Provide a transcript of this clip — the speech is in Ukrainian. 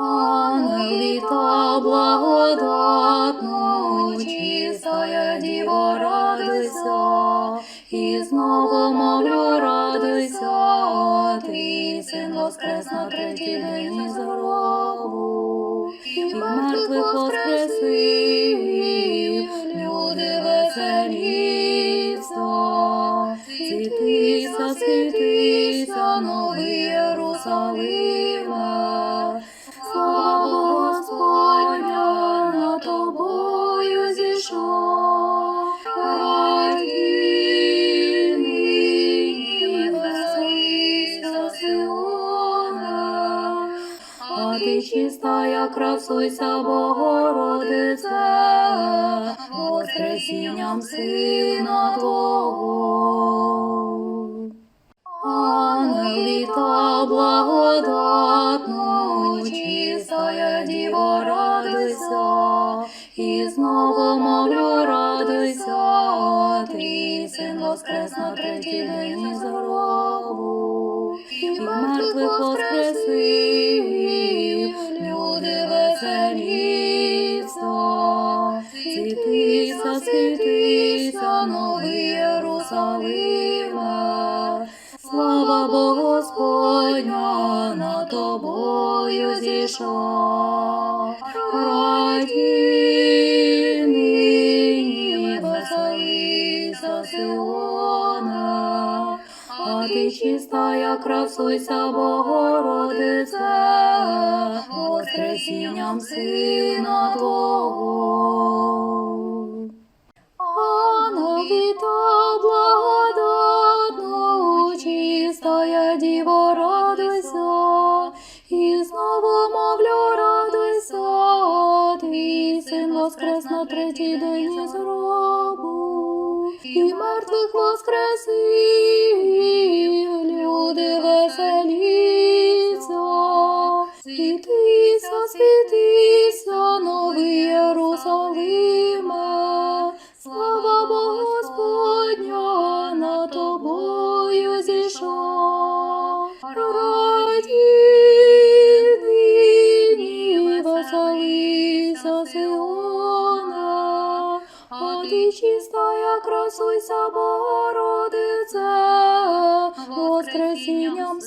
Ангеліта благодатну, чистая діва, радуйся, і знову мовлю, радуйся, твій син воскрес на третій день із гробу, і мертвих воскресив, люди веселіться, світися, світися, новий Єрусалиме, ти чистая, красуйся, Богородице, воскресінням Сина Твого. Ангеліта благодатну, чистая діва, радуйся, і знову мовлю, радуйся, твій син воскрес на третій день із гробу, і мертвих воскресив, Єрусалиме, Слава Богу Господня над тобою зійшов. Раді нині веселися, Сионе, а ти чистая, красуйся, Богородице, воскресінням Сина Твого. На третій день із гробу, і мертвих воскресив, люди веселіться, світися, світися, ти чистая, красуйся, Богородице, воскресінням Твого.